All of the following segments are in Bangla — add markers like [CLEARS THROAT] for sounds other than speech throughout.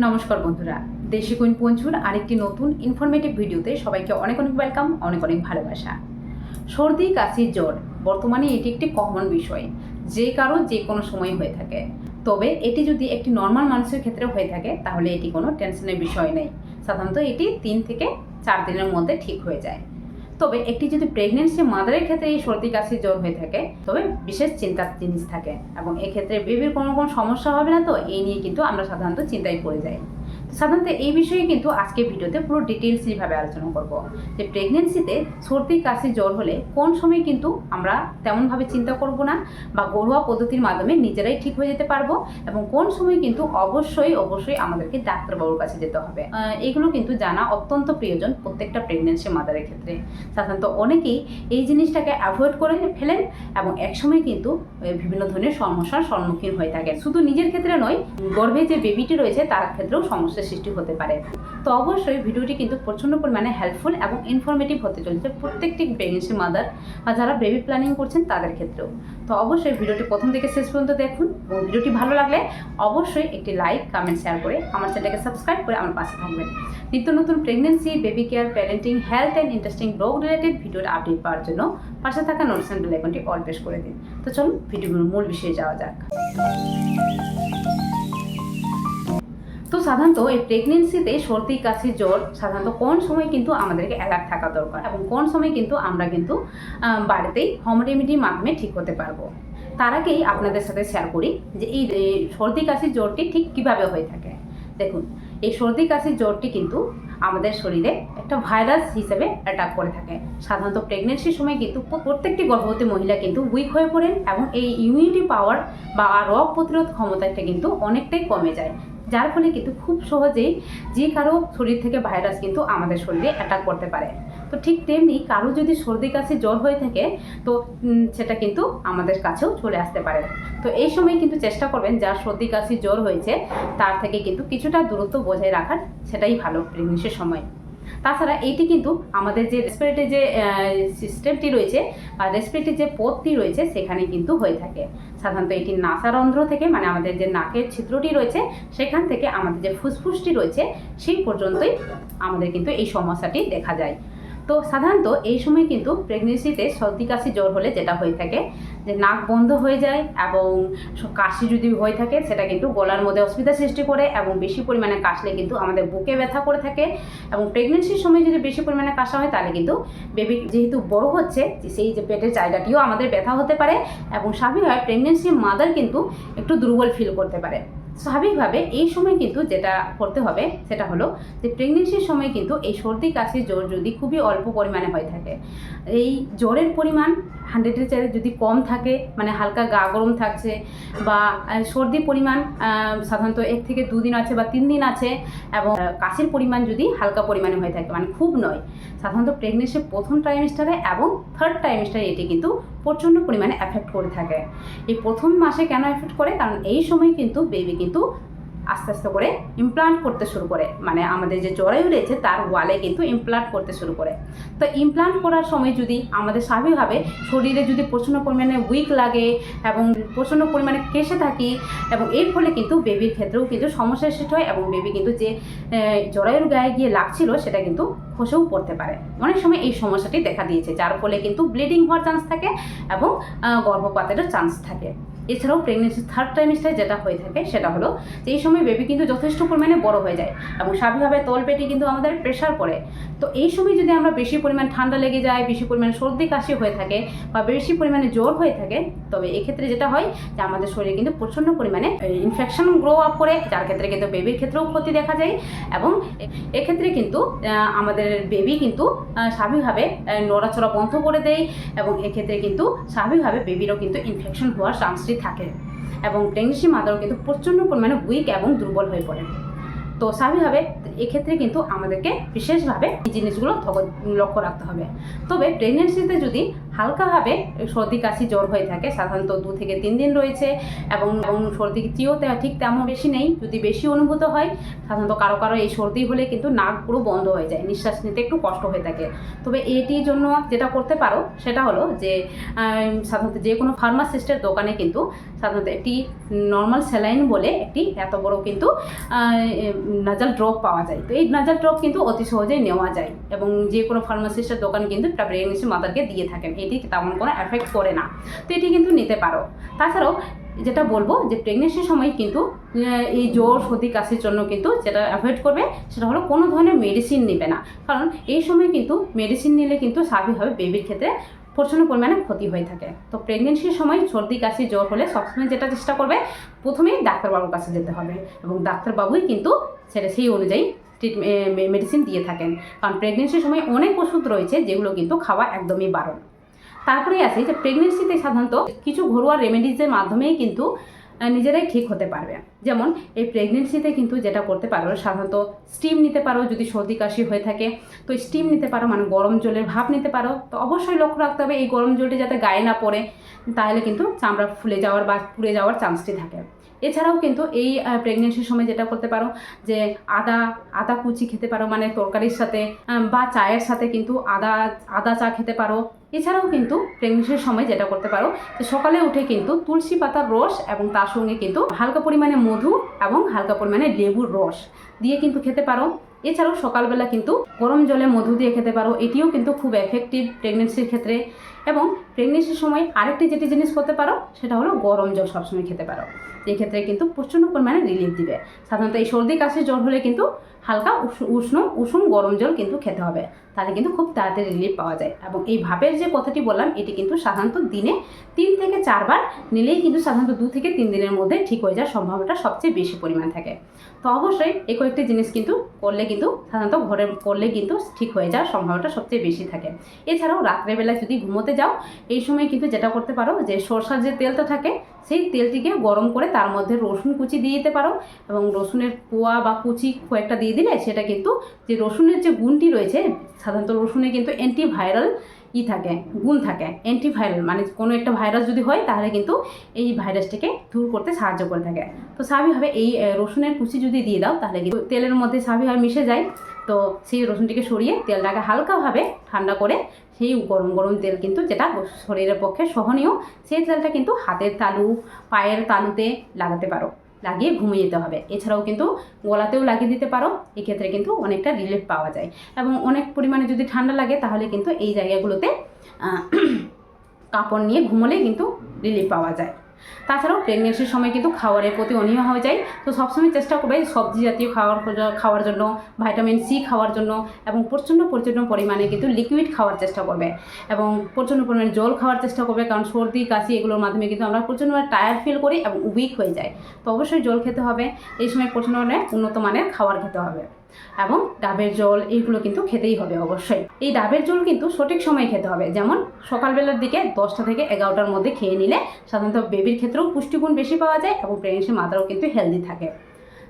নমস্কার বন্ধুরা, দেশি কুইন পঞ্চুর আরেকটি নতুন ইনফরমেটিভ ভিডিওতে সবাইকে অনেক অনেক ওয়েলকাম অনেক অনেক ভালোবাসা। সর্দি, কাশি, জ্বর, বর্তমানে এটি একটি কমন বিষয়, যে কারও যে কোনো সময় হয়ে থাকে। তবে এটি যদি একটি নর্মাল মানুষের ক্ষেত্রে হয়ে থাকে, তাহলে এটি কোনো টেনশনের বিষয় নেই। সাধারণত এটি তিন থেকে চার দিনের মধ্যে ঠিক হয়ে যায়। তবে একটি যদি প্রেগনেন্সি মাদারের ক্ষেত্রে এই সর্দি কাশি জ্বর হয়ে থাকে, তবে বিশেষ চিন্তার জিনিস থাকে। এবং এক্ষেত্রে বেবির কোনো কোনো সমস্যা হবে না তো, এই নিয়ে কিন্তু আমরা সাধারণত চিন্তায় পড়ে যাই। সাধারণত এই বিষয়ে কিন্তু আজকে ভিডিওতে পুরো ডিটেলসলিভাবে আলোচনা করব, যে প্রেগনেন্সিতে সর্দি, কাশি, জ্বর হলে কোন সময় কিন্তু আমরা তেমনভাবে চিন্তা করব না বা ঘরোয়া পদ্ধতির মাধ্যমে নিজেরাই ঠিক হয়ে যেতে পারব এবং কোন সময় কিন্তু অবশ্যই অবশ্যই আমাদেরকে ডাক্তারবাবুর কাছে যেতে হবে। এগুলো কিন্তু জানা অত্যন্ত প্রয়োজন প্রত্যেকটা প্রেগনেন্সি মাদারের ক্ষেত্রে। সাধারণত অনেকেই এই জিনিসটাকে অ্যাভয়েড করে ফেলেন এবং একসময় কিন্তু বিভিন্ন ধরনের সমস্যার সম্মুখীন হয়ে থাকে শুধু নিজের ক্ষেত্রে নয়, গর্ভে যে বেবিটি রয়েছে তার ক্ষেত্রেও সমস্যার সৃষ্টি হতে পারে। তো অবশ্যই ভিডিওটি কিন্তু প্রচণ্ড পরিমাণে হেল্পফুল এবং ইনফরমেটিভ হতে চলেছে প্রত্যেকটি প্রেগনেন্সি মাদার বা যারা বেবি প্ল্যানিং করছেন তাদের ক্ষেত্রেও। তো অবশ্যই ভিডিওটি প্রথম থেকে শেষ পর্যন্ত দেখুন এবং ভিডিওটি ভালো লাগলে অবশ্যই একটি লাইক কমেন্ট শেয়ার করে আমার চ্যানেলকে সাবস্ক্রাইব করে আমার পাশে থাকবেন। নিত্য নতুন pregnancy baby care parenting health and interesting blog related ভিডিওর আপডেট পাওয়ার জন্য পাশে থাকা নোটিফিকেশন বেল আইকনটি অল প্রেস করে দিন। তো চলুন ভিডিওর মূল বিষয়ে যাওয়া যাক। তো সাধারণত এই প্রেগনেন্সিতে সর্দি, কাশি, জ্বর সাধারণত কোন সময় কিন্তু আমাদেরকে অ্যালার্ট থাকা দরকার এবং কোন সময় কিন্তু আমরা কিন্তু বাড়িতেই হোম রেমিডির মাধ্যমে ঠিক হতে পারব। তার আগেই আপনাদের সাথে শেয়ার করি যে এই সর্দি, কাশি, জ্বরটি ঠিক কীভাবে হয়ে থাকে। দেখুন, এই সর্দি, কাশি, জ্বরটি কিন্তু আমাদের শরীরে একটা ভাইরাস হিসেবে অ্যাটাক করে থাকে। সাধারণত প্রেগনেন্সির সময় কিন্তু প্রত্যেকটি গর্ভবতী মহিলা কিন্তু উইক হয়ে পড়েন এবং এই ইমিউনিটি পাওয়ার বা রোগ প্রতিরোধ ক্ষমতাটা কিন্তু অনেকটাই কমে যায়। যার ফলে কিন্তু খুব সহজেই যে কারও শরীর থেকে ভাইরাস কিন্তু আমাদের শরীরে অ্যাটাক করতে পারে। তো ঠিক তেমনি কারও যদি সর্দি, কাশি, জ্বর হয়ে থাকে, তো সেটা কিন্তু আমাদের কাছেও চলে আসতে পারে। তো এই সময় কিন্তু চেষ্টা করবেন যার সর্দি, কাশি, জ্বর হয়েছে, তার থেকে কিন্তু কিছুটা দূরত্ব বজায় রাখার, সেটাই ভালো প্রেগনেন্সির সময়। তাছাড়া এইটি কিন্তু আমাদের যে রেসপিরেটরি যে সিস্টেমটি রয়েছে বা রেসপিরেটরি যে পথটি রয়েছে সেখানে কিন্তু হয়ে থাকে। সাধারণত এটি নাসারন্ধ্র থেকে মানে আমাদের যে নাকের ছিদ্রটি রয়েছে, সেখান থেকে আমাদের যে ফুসফুসটি রয়েছে, সেই পর্যন্তই আমাদের কিন্তু এই সমস্যাটি দেখা যায়। তো সাধারণত এই সময় কিন্তু প্রেগনেন্সিতে সর্দি, কাশি, জ্বর হলে যেটা হয়ে থাকে, যে নাক বন্ধ হয়ে যায় এবং কাশি যদি হয়ে থাকে, সেটা কিন্তু গলার মধ্যে অসুবিধা সৃষ্টি করে এবং বেশি পরিমাণে কাশলে কিন্তু আমাদের বুকে ব্যথা করে থাকে এবং প্রেগনেন্সির সময় যদি বেশি পরিমাণে কাশা হয়, তাহলে কিন্তু বেবি যেহেতু বড় হচ্ছে সেই যে পেটের জায়গাটিও আমাদের ব্যথা হতে পারে এবং স্বাভাবিকভাবে প্রেগনেন্সি মাদার কিন্তু একটু দুর্বল ফিল করতে পারে। স্বাভাবিকভাবে এই সময় কিন্তু যেটা করতে হবে সেটা হলো যে প্রেগনেন্সির সময় কিন্তু এই সর্দি কাশি জ্বর যদি খুবই অল্প পরিমাণে হয়ে থাকে, এই জ্বরের পরিমাণ হান্ড্রেডের চাইতে যদি কম থাকে মানে হালকা গা গরম থাকছে বা আহ, সর্দির পরিমাণ সাধারণত এক থেকে দুদিন আছে বা তিন দিন আছে এবং কাশির পরিমাণ যদি হালকা পরিমাণে হয়ে থাকে মানে খুব নয়। সাধারণত প্রেগনেন্সির প্রথম ট্রাইমিস্টারে এবং থার্ড ট্রাইমিস্টারে এটি কিন্তু প্রচণ্ড পরিমাণে এফেক্ট করে থাকে। এই প্রথম মাসে কেন এফেক্ট করে? কারণ এই সময় কিন্তু বেবি কিন্তু আস্তে আস্তে করে ইমপ্লান্ট করতে শুরু করে। মানে আমাদের যে জরায়ু রয়েছে, তার ওয়ালে কিন্তু ইমপ্লান্ট করতে শুরু করে। তো ইমপ্লান্ট করার সময় যদি আমাদের স্বাভাবিকভাবে শরীরে যদি প্রচণ্ড পরিমাণে উইক লাগে এবং প্রচণ্ড পরিমাণে কেসে থাকি এবং এর ফলে কিন্তু বেবির ক্ষেত্রেও কিন্তু সমস্যার সৃষ্টি হয় এবং বেবি কিন্তু যে জরায়ুর গায়ে গিয়ে লাগছিল সেটা কিন্তু খসেও পড়তে পারে। অনেক সময় এই সমস্যাটি দেখা দিয়েছে, যার ফলে কিন্তু ব্লিডিং হওয়ার চান্স থাকে এবং গর্ভপাতেরও চান্স থাকে। এছাড়াও প্রেগনেন্সি থার্ড ট্রাইমিস্টারে যেটা হয়ে থাকে সেটা হলো যে এই সময় বেবি কিন্তু যথেষ্ট পরিমাণে বড় হয়ে যায় এবং স্বাভাবিকভাবে তলপেটে কিন্তু আমাদের প্রেশার পড়ে। তো এই সময় যদি আমরা বেশি পরিমাণ ঠান্ডা লেগে যায়, বেশি পরিমাণে সর্দি কাশি হয়ে থাকে বা বেশি পরিমাণে জ্বর হয়ে থাকে, তবে এক্ষেত্রে যেটা হয় যে আমাদের শরীরে কিন্তু প্রচণ্ড পরিমাণে ইনফেকশন গ্রো আপ করে, যার ক্ষেত্রে কিন্তু বেবির ক্ষেত্রেও ক্ষতি দেখা যায় এবং এক্ষেত্রে কিন্তু আমাদের বেবি কিন্তু স্বাভাবিকভাবে নড়াচড়া বন্ধ করে দেয় এবং এক্ষেত্রে কিন্তু স্বাভাবিকভাবে বেবিরও কিন্তু ইনফেকশন হওয়ার চান্সটি থাকে এবং প্রেগনেন্সি মাদারও কিন্তু প্রচণ্ড পরিমাণে উইক এবং দুর্বল হয়ে পড়ে। তো স্বাভাবিকভাবে এক্ষেত্রে কিন্তু আমাদেরকে বিশেষভাবে এই জিনিসগুলো লক্ষ্য রাখতে হবে। তবে প্রেগনেন্সিতে যদি হালকাভাবে সর্দি কাশি জ্বর হয়ে থাকে, সাধারণত দু থেকে তিন দিন রয়েছে এবং সর্দি চিও ঠিক তেমন বেশি নেই, যদি বেশি অনুভূত হয়, সাধারণত কারও কারও এই সর্দি হলে কিন্তু নাক পুরো বন্ধ হয়ে যায়, নিঃশ্বাস নিতে একটু কষ্ট হয়ে থাকে। তবে এটির জন্য যেটা করতে পারো, সেটা হলো যে সাধারণত যে কোনো ফার্মাসিস্টের দোকানে কিন্তু সাধারণত একটি নর্মাল স্যালাইন বলে একটি এত বড় কিন্তু নাজাল ড্রপ পাওয়া যায়। তো এই নাজাল ড্রপ কিন্তু অতি সহজেই নেওয়া যায় এবং যে কোনো ফার্মাসিস্টের দোকান কিন্তু প্রেগনেন্সি মাদারকে দিয়ে থাকেন। এটি তেমন কোনো এফেক্ট করে না। তো এটি কিন্তু নিতে পারো। তাছাড়াও যেটা বলব যে প্রেগনেন্সির সময় কিন্তু এই জ্বর, সর্দি, কাশির জন্য কিন্তু যেটা অ্যাভয়েড করবে, সেটা হলো কোনো ধরনের মেডিসিন নেবে না। কারণ এই সময় কিন্তু মেডিসিন নিলে কিন্তু স্বাভাবিকভাবে বেবির ক্ষেত্রে প্রচণ্ড পরিমাণে ক্ষতি হয়ে থাকে। তো প্রেগনেন্সির সময় সর্দি, কাশি, জ্বর হলে সবসময় যেটা চেষ্টা করবে, প্রথমেই ডাক্তারবাবুর কাছে যেতে হবে এবং ডাক্তারবাবুই কিন্তু সেটা সেই অনুযায়ী ট্রিটমেন্ট মেডিসিন দিয়ে থাকেন। কারণ প্রেগনেন্সির সময় অনেক ওষুধ রয়েছে যেগুলো কিন্তু খাওয়া একদমই বারণ। তারপরে আছে যে প্রেগনেন্সিতে সাধারণত কিছু ঘরোয়া রেমেডিজের মাধ্যমেই কিন্তু নিজেরাই ঠিক হতে পারবে। যেমন, এই প্রেগনেন্সিতে কিন্তু যেটা করতে পারো, সাধারণত স্টিম নিতে পারো যদি সর্দি কাশি হয়ে থাকে। তো স্টিম নিতে পারো মানে গরম জলের ভাপ নিতে পারো। তো অবশ্যই লক্ষ্য রাখতে হবে, এই গরম জলটি যাতে গায়ে না পড়ে, তাহলে কিন্তু চামড়া ফুলে যাওয়ার বা পুড়ে যাওয়ার চান্সটি থাকে। এছাড়াও কিন্তু এই প্রেগনেন্সির সময় যেটা করতে পারো, যে আদা আদা কুচি খেতে পারো মানে তরকারির সাথে বা চায়ের সাথে কিন্তু আদা আদা চা খেতে পারো। এছাড়াও কিন্তু প্রেগনেন্সির সময় যেটা করতে পারো, যে সকালে উঠে কিন্তু তুলসী পাতার রস এবং তার সঙ্গে কিন্তু হালকা পরিমাণে মধু এবং হালকা পরিমাণে লেবুর রস দিয়ে কিন্তু খেতে পারো। এছাড়াও সকালবেলা কিন্তু গরম জলে মধু দিয়ে খেতে পারো। এটিও কিন্তু খুব এফেক্টিভ প্রেগনেন্সির ক্ষেত্রে। এবং প্রেগনেন্সির সময় আরেকটি যেটি জিনিস করতে পারো, সেটা হলো গরম জল সবসময় খেতে পারো। এক্ষেত্রে কিন্তু প্রচণ্ড পরিমাণে রিলিফ দিবে। সাধারণত এই সর্দি, কাশি, জ্বর হলে কিন্তু হালকা উষ- উষ্ণ, উষুম গরম জল কিন্তু খেতে হবে। তাহলে কিন্তু খুব তাড়াতাড়ি রিলিফ পাওয়া যায়। এবং এই ভাপের যে কথাটি বললাম, এটি কিন্তু সাধারণত দিনে তিন থেকে চারবার নিলেই কিন্তু সাধারণত দু থেকে তিন দিনের মধ্যে ঠিক হয়ে যাওয়ার সম্ভাবনাটা সবচেয়ে বেশি পরিমাণ থাকে। তো অবশ্যই এই কয়েকটি জিনিস কিন্তু করলে কিন্তু, সাধারণত ঘরে করলে কিন্তু ঠিক হয়ে যাওয়ার সম্ভাবনাটা সবচেয়ে বেশি থাকে। এছাড়াও রাত্রেবেলা যদি ঘুমোতে যাও। এই সময় কিন্তু যেটা করতে পারো যে সরষার যে তেলটা থাকে, সেই তেলটিকে গরম করে তার মধ্যে রসুন কুচি দিয়ে দিতে পারো এবং রসুনের কোয়া বা কুচি কয়েকটা দিয়ে দিলে সেটা কিন্তু যে রসুনের যে গুণটি রয়েছে, সাধারণত রসুনে কিন্তু অ্যান্টিভাইরাল ই থাকে, গুণ থাকে অ্যান্টিভাইরাল মানে কোনো একটা ভাইরাস যদি হয় তাহলে কিন্তু এই ভাইরাসটিকে দূর করতে সাহায্য করে থাকে। তো স্বাভাবিকভাবে এই রসুনের কুচি যদি দিয়ে দাও তাহলে কিন্তু তেলের মধ্যে স্বাভাবিকভাবে মিশে যায়। তো সেই রসুনটিকে সরিয়ে তেলটাকে হালকাভাবে ঠান্ডা করে সেই গরম গরম তেল কিন্তু যেটা শরীরের পক্ষে সহনীয়, সেই তেলটা কিন্তু হাতের তালু, পায়ের তালুতে লাগাতে পারো, লাগিয়ে ঘুমিয়ে যেতে হবে। এছাড়াও কিন্তু গলাতেও লাগিয়ে দিতে পারো, এক্ষেত্রে কিন্তু অনেকটা রিলিফ পাওয়া যায়। এবং অনেক পরিমাণে যদি ঠান্ডা লাগে তাহলে কিন্তু এই জায়গাগুলোতে [CLEARS THROAT] কাপড় নিয়ে ঘুমোলে কিন্তু রিলিফ পাওয়া যায়। তাছাড়াও প্রেগনেন্সির সময় কিন্তু খাবারের প্রতি অনীহা হয়ে যায়। তো সবসময় চেষ্টা করবে সবজি জাতীয় খাওয়ার খাওয়ার জন্য ভাইটামিন সি খাওয়ার জন্য এবং প্রচণ্ড প্রচণ্ড পরিমাণে কিন্তু লিকুইড খাওয়ার চেষ্টা করবে। এবং প্রচণ্ড পরিমাণে জল খাওয়ার চেষ্টা করবে কারণ সর্দি, কাশি এগুলোর মাধ্যমে কিন্তু আমরা প্রচণ্ড টায়ার ফিল করি এবং উইক হয়ে যায়। তো অবশ্যই জল খেতে হবে। এই সময় প্রচণ্ড পরিমাণে উন্নত মানের খাবার খেতে হবে। এবং ডাবের জল এইগুলো কিন্তু খেতেই হবে অবশ্যই। এই ডাবের জল কিন্তু সঠিক সময়ে খেতে হবে। যেমন সকালবেলার দিকে দশটা থেকে এগারোটার মধ্যে খেয়ে নিলে সাধারণত বেবির ক্ষেত্রেও পুষ্টিগুণ বেশি পাওয়া যায় এবং প্রেগনেন্সি মাত্রাও কিন্তু হেলদি থাকে।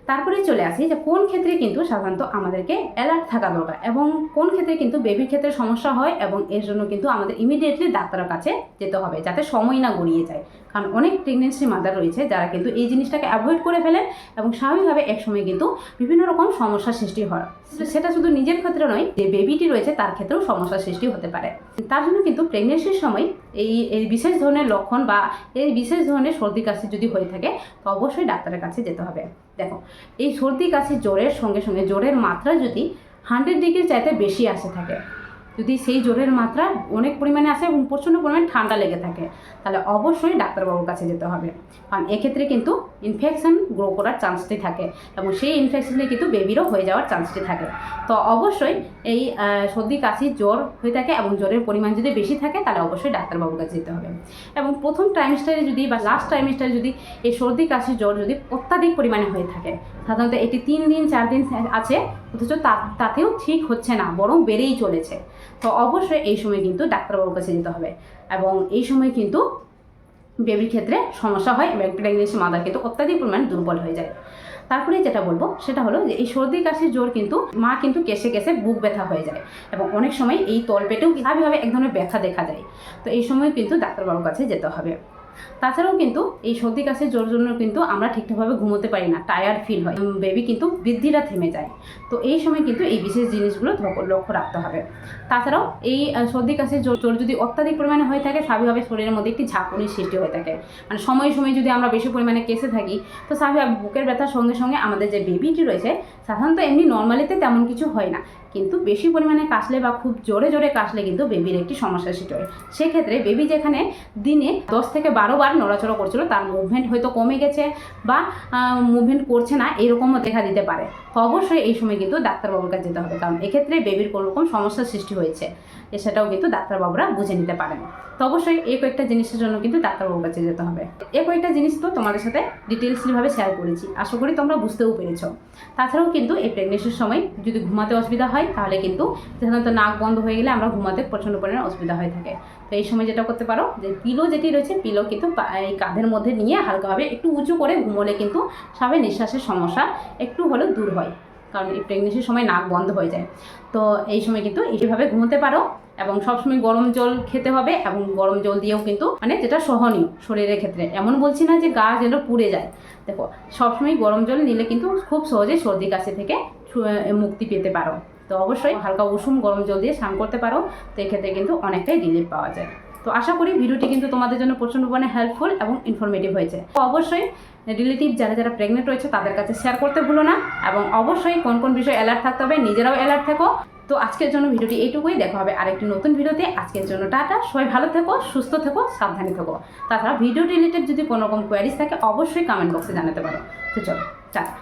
তারপরে চলে আসি যে কোন ক্ষেত্রে কিন্তু সাধারণত আমাদেরকে অ্যালার্ট থাকা দরকার এবং কোন ক্ষেত্রে কিন্তু বেবির ক্ষেত্রে সমস্যা হয় এবং এর জন্য কিন্তু আমাদের ইমিডিয়েটলি ডাক্তারের কাছে যেতে হবে যাতে সময় না গড়িয়ে যায়। কারণ অনেক প্রেগনেন্সি মাদার রয়েছে যারা কিন্তু এই জিনিসটাকে অ্যাভয়েড করে ফেলেন এবং স্বাভাবিকভাবে একসময় কিন্তু বিভিন্ন রকম সমস্যার সৃষ্টি হয়। সেটা শুধু নিজের ক্ষেত্রে নয় যে বেবিটি রয়েছে তার ক্ষেত্রেও সমস্যার সৃষ্টি হতে পারে। তার জন্য কিন্তু প্রেগনেন্সির সময় এই এই বিশেষ ধরনের লক্ষণ বা এই বিশেষ ধরনের সর্দি কাশি যদি হয়ে থাকে তো অবশ্যই ডাক্তারের কাছে যেতে হবে। দেখো, এই সর্দি কাশি জ্বরের সঙ্গে সঙ্গে জ্বরের মাত্রা যদি হান্ড্রেড ডিগ্রির চাইতে বেশি আসে থাকে যদি সেই জ্বরের মাত্রা অনেক পরিমাণে আসে এবং প্রচণ্ড পরিমাণে ঠান্ডা লেগে থাকে, তাহলে অবশ্যই ডাক্তারবাবুর কাছে যেতে হবে। কারণ এক্ষেত্রে কিন্তু ইনফেকশন গ্রো করার চান্সটি থাকে এবং সেই ইনফেকশনে কিন্তু বেবিরও হয়ে যাওয়ার চান্সটি থাকে। তো অবশ্যই এই সর্দি, কাশি, জ্বর হয়ে থাকে এবং জ্বরের পরিমাণ যদি বেশি থাকে, তাহলে অবশ্যই ডাক্তারবাবুর কাছে যেতে হবে। এবং প্রথম ট্রাইমেস্টারে যদি বা লাস্ট ট্রাইমেস্টারে যদি এই সর্দি, কাশি, জ্বর যদি অত্যাধিক পরিমাণে হয়ে থাকে সাধারণত এটি তিন দিন, চার দিন আছে, অথচ তাতেও ঠিক হচ্ছে না, বরং বেড়েই চলেছে। তো অবশ্যই এই সময় কিন্তু ডাক্তারবাবুর কাছে যেতে হবে এবং এই সময় কিন্তু বেবির ক্ষেত্রে সমস্যা হয় এবং প্রেগনেন্সি মাদার কিন্তু অত্যাধিক পরিমাণে দুর্বল হয়ে যায়। তারপরে যেটা বলব, সেটা হলো যে এই সর্দি, কাশির জোর কিন্তু মা কিন্তু কেসে কেসে বুক ব্যথা হয়ে যায় এবং অনেক সময় এই তলপেটেও স্বাভাবিকভাবে এক ধরনের ব্যথা দেখা যায় তো এই সময় কিন্তু ডাক্তারবাবুর কাছে যেতে হবে। তাছাড়াও কিন্তু এই সর্দি, কাশির জোর জন্য কিন্তু আমরা ঠিকঠাকভাবে ঘুমোতে পারি না টায়ার্ড ফিল হয়। বেবি কিন্তু বৃদ্ধিটা থেমে যায়। তো এই সময় কিন্তু এই বিশেষ জিনিসগুলো লক্ষ্য- রাখতে হবে। তাছাড়াও এই সর্দি, কাশির জোর যদি অত্যাধিক পরিমাণে হয়ে থাকে, স্বাভাবিকভাবে শরীরের মধ্যে একটি ঝাঁকুনির সৃষ্টি হয়ে থাকে। মানে সময়ে সময়ে যদি আমরা বেশি পরিমাণে কেসে থাকি, তো স্বাভাবিক বুকের ব্যথার সঙ্গে সঙ্গে আমাদের যে বেবিটি রয়েছে, সাধারণত এমনি নর্মালিতে তেমন কিছু হয় না। কিন্তু বেশি পরিমাণে কাশলে বা খুব জোরে জোরে কাশলে কিন্তু বেবির একটি সমস্যা সৃষ্টি হয়। সেক্ষেত্রে বেবি যেখানে দিনে দশ থেকে বারো বার নড়াচড়া করছিল, তার মুভমেন্ট হয়তো কমে গেছে বা মুভমেন্ট করছে না, এরকমও দেখা দিতে পারে। অবশ্যই এই সময় কিন্তু ডাক্তারবাবুর কাছে যেতে হবে। কারণ এক্ষেত্রে বেবির কোনো রকম সমস্যার সৃষ্টি হয়েছে। সেটাও কিন্তু ডাক্তারবাবুরা বুঝে নিতে পারেন। তো অবশ্যই এই কয়েকটা জিনিসের জন্য কিন্তু ডাক্তারবাবুর কাছে যেতে হবে। এই কয়েকটা জিনিস তো তোমাদের সাথে ডিটেলসলিভাবে শেয়ার করেছি, আশা করি তোমরা বুঝতেও পেরেছ। তাছাড়াও কিন্তু এই প্রেগনেন্সির সময় যদি ঘুমাতে অসুবিধা হয়, তাহলে কিন্তু সাধারণত নাক বন্ধ হয়ে গেলে আমরা ঘুমাতে প্রচণ্ড পরিমাণে অসুবিধা হয়ে থাকে। তো এই সময় যেটা করতে পারো, যে পিলো যেটি রয়েছে পিলো কিন্তু এই কাঁধের মধ্যে নিয়ে হালকাভাবে একটু উঁচু করে ঘুমোলে কিন্তু স্বাভাবিক নিঃশ্বাসের সমস্যা একটু হলেও দূর হয়, কারণ এই প্রেগনেন্সির সময় নাক বন্ধ হয়ে যায়। তো এই সময় কিন্তু এইভাবে ঘুমোতে পারো। এবং সবসময় গরম জল খেতে হবে এবং গরম জল দিয়েও কিন্তু মানে যেটা সহনীয় শরীরের ক্ষেত্রে। এমন বলছি না যে গা যেন পুড়ে যায়। দেখো, সবসময় গরম জল নিলে কিন্তু খুব সহজে সর্দি কাশি থেকে মুক্তি পেতে পারো। তো অবশ্যই হালকা উষুম গরম জল দিয়ে স্নান করতে পারো। তো এক্ষেত্রে কিন্তু অনেকটাই রিলিফ পাওয়া যায়। তো আশা করি ভিডিওটি কিন্তু তোমাদের জন্য প্রচণ্ড পরিমাণে হেল্পফুল এবং ইনফরমেটিভ হয়েছে। তো অবশ্যই রিলেটিভ যারা যারা প্রেগনেন্ট রয়েছে, তাদের কাছে শেয়ার করতে ভুলো না এবং অবশ্যই কোন কোন বিষয়ে অ্যালার্ট থাকতে হবে নিজেরাও অ্যালার্ট থেকো। তো আজকের জন্য ভিডিওটি এইটুকুই। দেখা হবে আরেকটি নতুন ভিডিওতে। আজকের জন্য টাটা। সবাই ভালো থেকো, সুস্থ থেকো, সাবধানে থেকো। তাছাড়া ভিডিও রিলেটেড যদি কোনো রকম কোয়ারিজ থাকে, অবশ্যই কমেন্ট বক্সে জানাতে পারো। তো চলো, টাটা।